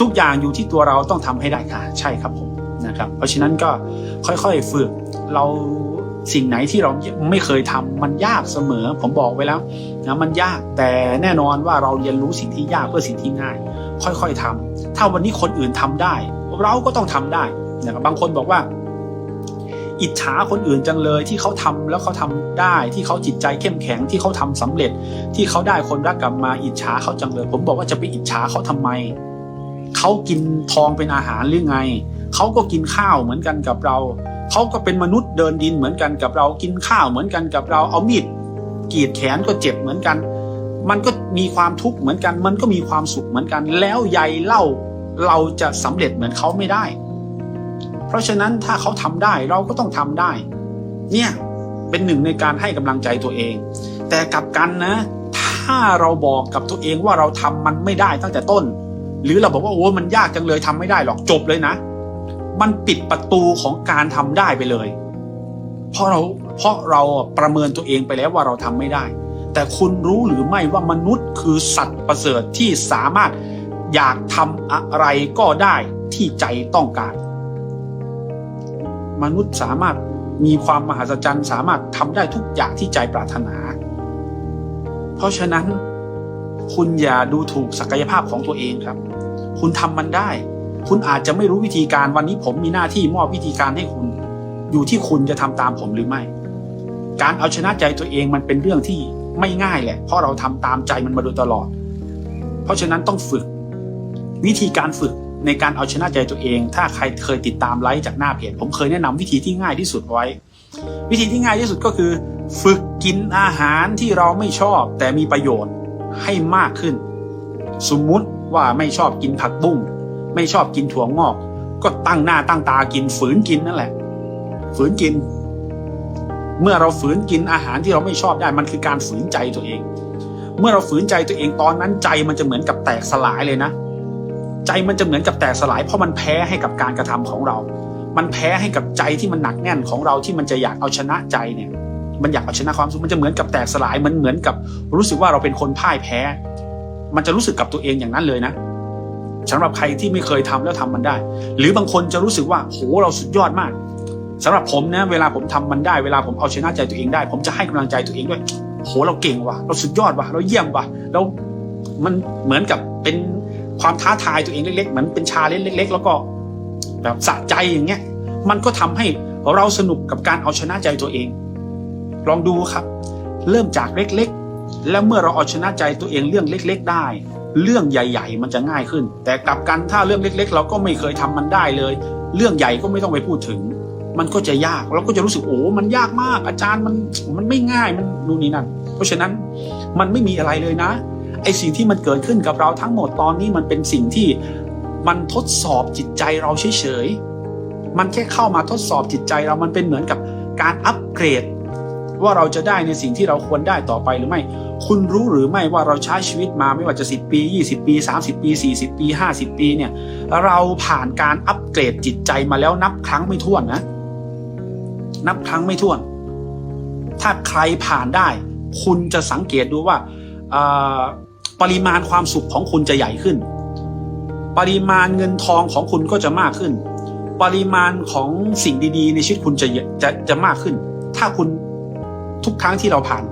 ทุกอย่างอยู่ที่ตัวเราต้องทำให้ได้ค่ะ ใช่ครับผมนะครับ เพราะฉะนั้นก็ค่อยๆฝึกเราสิ่งไหนที่เราไม่เคยทำมันยากเสมอ ผมบอกไว้แล้วนะมันยากแต่แน่นอนว่าเราเรียนรู้สิ่งที่ยากเพื่อสิ่งที่ง่าย ค่อยๆทำถ้าวันนี้คนอื่นทำได้ เราก็ต้องทำได้นะครับบางคนบอกว่า อิจฉาคนอื่นจังเลยที่เขาทำแล้วเขาทำได้ ที่เขาจิตใจเข้มแข็งที่เขาทำสำเร็จ ที่เขาได้คนรักกลับมาอิจฉาเขาจังเลย ผมบอกว่าจะไปอิจฉาเขาทำไม เขากินทองเป็นอาหารหรือไง เขาก็กินข้าวเหมือนกันกับเรา เขาก็เป็นมนุษย์เดินดินเหมือนกันกับเรา กินข้าวเหมือนกันกับเรา เอามีดกรีดแขนก็เจ็บเหมือนกัน มันก็มีความทุกข์เหมือนกัน มันก็มีความสุขเหมือนกัน แล้วใยเล่าเราจะสำเร็จเหมือนเขาไม่ได้ เพราะฉะนั้นถ้าเขาทำได้เราก็ต้องทำได้ เนี่ยเป็นหนึ่งในการให้กำลังใจตัวเอง แต่กลับกันนะ ถ้าเราบอกกับตัวเองว่าเราทำมันไม่ได้ตั้งแต่ต้น หรือเราบอกว่าโอ้มันยากจังเลยทำไม่ได้หรอกจบเลยนะ มันปิดประตูของการทำได้ไปเลย เพราะเราเพราะเราประเมินตัวเองไปแล้วว่าเราทำไม่ได้ แต่คุณรู้หรือไม่ว่ามนุษย์คือสัตว์ประเสริฐที่สามารถอยากทำอะไรก็ได้ที่ใจต้องการ มนุษย์สามารถมีความมหัศจรรย์ สามารถทำได้ทุกอย่างที่ใจปรารถนา เพราะฉะนั้น คุณอย่าดูถูกศักยภาพของตัวเองครับ คุณทำมันได้ คุณอาจจะไม่รู้วิธีการวันนี้ผมมีหน้าที่มอบวิธีการให้คุณ อยู่ที่คุณจะทำตามผมหรือไม่ การเอาชนะใจตัวเองมันเป็นเรื่องที่ไม่ง่ายแหละ เพราะเราทำตามใจมันมาโดยตลอด เพราะฉะนั้นต้องฝึก วิธีการฝึกในการเอาชนะใจตัวเอง ถ้าใครเคยติดตามไลฟ์จากหน้าเพจผมเคยแนะนำวิธีที่ง่ายที่สุดไว้ วิธีที่ง่ายที่สุดก็คือ ฝึกกินอาหารที่เราไม่ชอบแต่มีประโยชน์ ให้มากขึ้น สมมุติว่าไม่ชอบกินผักบุ้งไม่ชอบกินถั่วงอก ก็ตั้งหน้าตั้งตากินฝืนกินนั่นแหละ ฝืนกิน เมื่อเราฝืนกินอาหารที่เราไม่ชอบได้มันคือการฝืนใจตัวเอง เมื่อเราฝืนใจตัวเองตอนนั้นใจมันจะเหมือนกับแตกสลายเลยนะ ใจมันจะเหมือนกับแตกสลาย เพราะมันแพ้ให้กับการกระทำของเรา มันแพ้ให้กับใจที่มันหนักแน่นของเราที่มันจะอยากเอาชนะใจเนี่ย มันอยากเอาชนะความสุขมันจะเหมือนกับแตกสลายมันเหมือนกับรู้สึกว่าเราเป็นคนพ่ายแพ้ มันจะรู้สึกกับตัวเองอย่างนั้นเลยนะสำหรับใครที่ไม่เคยทำแล้วทำมันได้ หรือบางคนจะรู้สึกว่าโหเราสุดยอดมากสำหรับผมนะเวลาผมทำมันได้เวลาผมเอาชนะใจตัวเองได้ ผมจะให้กำลังใจตัวเองด้วยโหเราเก่งว่ะ เราสุดยอดว่ะ เราเยี่ยมว่ะเรามันเหมือนกับเป็นความท้าทายตัวเองเล็กๆเหมือนเป็นชาเล็ก ๆ แล้วก็แบบสะใจอย่างเงี้ยมันก็ทำให้เราสนุกกับการเอาชนะใจตัวเอง ลองดูครับ เริ่มจากเล็กๆ แล้วเมื่อเราเอาชนะใจตัวเองเรื่องเล็ก ๆ ได้ เรื่องใหญ่ ๆ มันจะง่ายขึ้น แต่กลับกันถ้าเรื่องเล็ก ๆ เราก็ไม่เคยทำมันได้เลย เรื่องใหญ่ก็ไม่ต้องไปพูดถึง มันก็จะยากเราก็จะรู้สึกโอ้มันยากมาก อาจารย์มันมันไม่ง่ายมันนู่นนี่นั่นเพราะฉะนั้นมันไม่มีอะไรเลยนะไอสิ่งที่มันเกิดขึ้นกับเราทั้งหมดตอนนี้มันเป็นสิ่งที่มันทดสอบจิตใจเราเฉยๆ มันแค่เข้ามาทดสอบจิตใจเรา มันเป็นเหมือนกับการอัปเกรด ว่าเราจะได้ในสิ่งที่เราควรได้ต่อไปหรือไม่ คุณรู้หรือไม่ว่าเราใช้ชีวิตมาไม่ว่าจะ 10 ปี 20 ปี 30 ปี 40 ปี 50 ปีเนี่ยเราผ่านการอัปเกรดจิตใจมาแล้วนับครั้งไม่ถ้วนนะ นับครั้งไม่ถ้วน ถ้าใครผ่านได้ คุณจะสังเกตดูว่าปริมาณความสุขของคุณจะใหญ่ขึ้น ปริมาณเงินทองของคุณก็จะมากขึ้น ปริมาณของสิ่งดีๆ ในชีวิตคุณจะจะจะมากขึ้น ถ้าคุณ ทุกครั้งที่เราผ่าน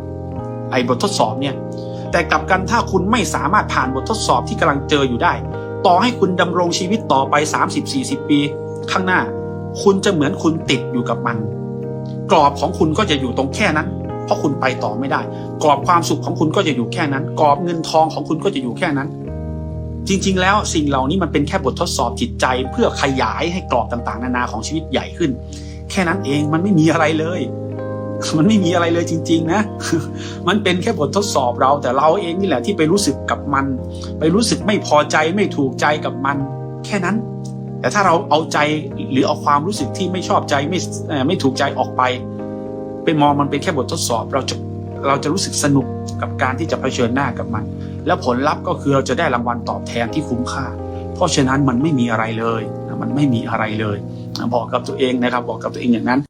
ไอ้บททดสอบเนี่ย แต่กลับกันถ้าคุณไม่สามารถผ่านบททดสอบที่กำลังเจออยู่ได้ ต่อให้คุณดำรงชีวิตต่อไป 30-40 ปี ข้างหน้า คุณจะเหมือนคุณติดอยู่กับมัน กรอบของคุณก็จะอยู่ตรงแค่นั้น เพราะคุณไปต่อไม่ได้ กรอบความสุขของคุณก็จะอยู่แค่นั้น กรอบเงินทองของคุณก็จะอยู่แค่นั้น จริงๆ แล้วสิ่งเหล่านี้มันเป็นแค่บททดสอบจิตใจ เพื่อขยายให้กรอบต่างๆ นานาของชีวิตใหญ่ขึ้น แค่นั้นเองมันไม่มีอะไรเลย มันไม่มีอะไรเลยจริง ๆ นะ มันเป็นแค่บททดสอบเรา แต่เราเองนี่แหละที่ไปรู้สึกกับมัน ไปรู้สึกไม่พอใจไม่ถูกใจกับมัน แค่นั้น แต่ถ้าเราเอาใจหรือเอาความรู้สึกที่ไม่ชอบใจไม่ไม่ถูกใจออกไป ไปมองมันเป็นแค่บททดสอบเราจะเราจะรู้สึกสนุกกับการที่จะเผชิญหน้ากับมัน แล้วผลลัพธ์ก็คือเราจะได้รางวัลตอบแทนที่คุ้มค่า เพราะฉะนั้นมันไม่มีอะไรเลย มันไม่มีอะไรเลย บอกกับตัวเองนะครับ บอกกับตัวเองอย่างนั้น